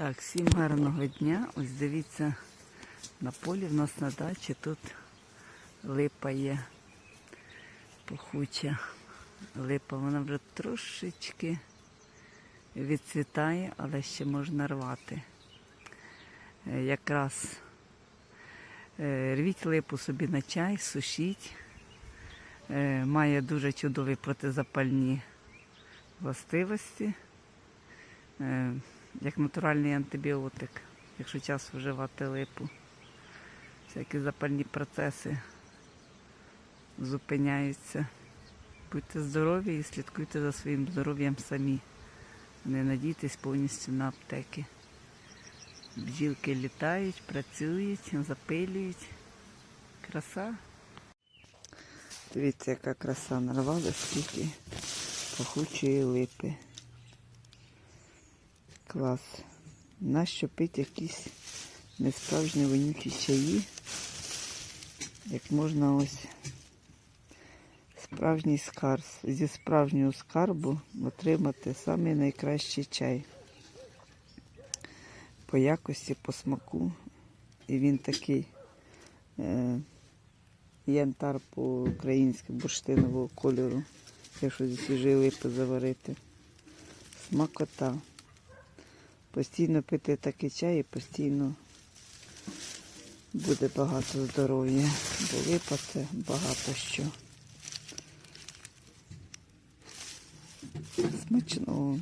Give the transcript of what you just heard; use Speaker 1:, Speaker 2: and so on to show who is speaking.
Speaker 1: Так, всім гарного дня. Ось дивіться, на полі в нас на дачі тут липа є пахуча липа. Вона вже трошечки відцвітає, але ще можна рвати. Е, Якраз е, рвіть липу собі на чай, сушіть. Е, Має дуже чудові протизапальні властивості. Як натуральний антибіотик, якщо час вживати липу. Всякі запальні процеси зупиняються. Будьте здорові і слідкуйте за своїм здоров'ям самі. Не надійтесь повністю на аптеки. Бджілки літають, працюють, запилюють. Краса. Дивіться, яка краса нарвала, скільки пахучої липи. Клас. Нащо пити якісь несправжні вонючі чаї, як можна ось справжній скарб, зі справжнього скарбу отримати самий найкращий чай. По якості, по смаку. І він такий е, янтар по-українськи бурштинового кольору, якщо зі свіжої липи заварити. Смакота. Постійно пити такий чай і постійно буде багато здоров'я. Бо випаде багато що. Смачного.